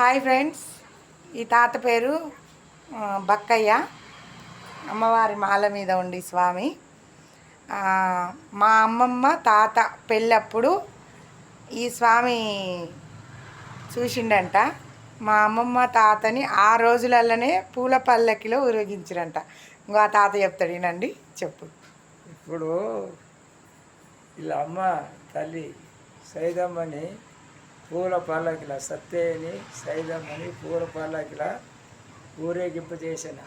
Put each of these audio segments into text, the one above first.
Hi friends. ఈ తాత పేరు బక్కయ్య. అమ్మవారి మాల మీద ఉండి స్వామి. మా అమ్మమ్మ తాత పెళ్ళప్పుడు ఈ స్వామి చూసిండంట. మా అమ్మమ్మ తాతని ఆ రోజులలోనే పూల పల్లకిలో ఊరేగించిరంట. ఇంకో ఆ తాత చెప్తాడు వినండి చెప్పు. ఇప్పుడు ఇలా అమ్మ తల్లి సైదమ్మని పూల పల్లకిల సత్యని సైదమ్మని పూల పల్లకిల ఊరేగింపు చేసిన.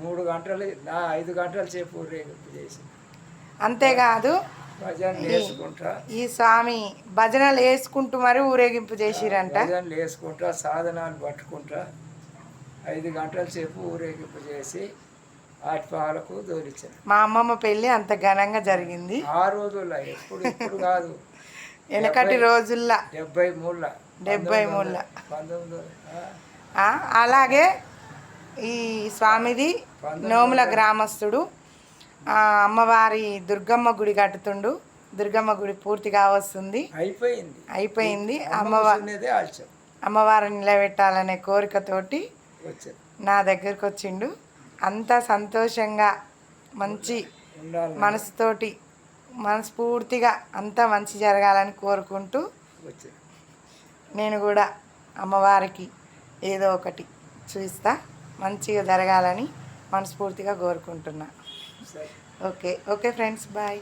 మూడు గంటలు నా ఐదు గంటల సేపు ఊరేగింపు చేసిన అంతేకాదు భజన వేసుకుంటా ఈ స్వామి భజనలు వేసుకుంటూ మరి ఊరేగింపు చేసిరంట భజనలు వేసుకుంటా సాధనాలు పట్టుకుంటా ఐదు గంటల సేపు ఊరేగింపు చేసి ఆటిపాలకు దోలిచ్చిన. మా అమ్మమ్మ పెళ్ళి అంత ఘనంగా జరిగింది. ఆ రోజుల్లో ఎప్పుడు ఇప్పుడు కాదు. వెనకటి రోజుల్లో. డెబ్బై మూడుల. డెబ్బై మూడుల. అలాగే ఈ స్వామిది నోముల గ్రామస్తుడు అమ్మవారి దుర్గమ్మ గుడి కట్టుతుండు. దుర్గమ్మ గుడి పూర్తిగా వస్తుంది అయిపోయింది. అయిపోయింది. అమ్మవారి అమ్మవారిని నిలబెట్టాలనే కోరికతోటి నా దగ్గరకు వచ్చిండు అంత సంతోషంగా మంచి మనసుతోటి మనస్ఫూర్తిగా అంతా మంచి జరగాలని కోరుకుంటూ నేను కూడా అమ్మవారికి ఏదో ఒకటి చూస్తా మంచిగా జరగాలని మనస్ఫూర్తిగా కోరుకుంటున్నా. Okay okay friends bye.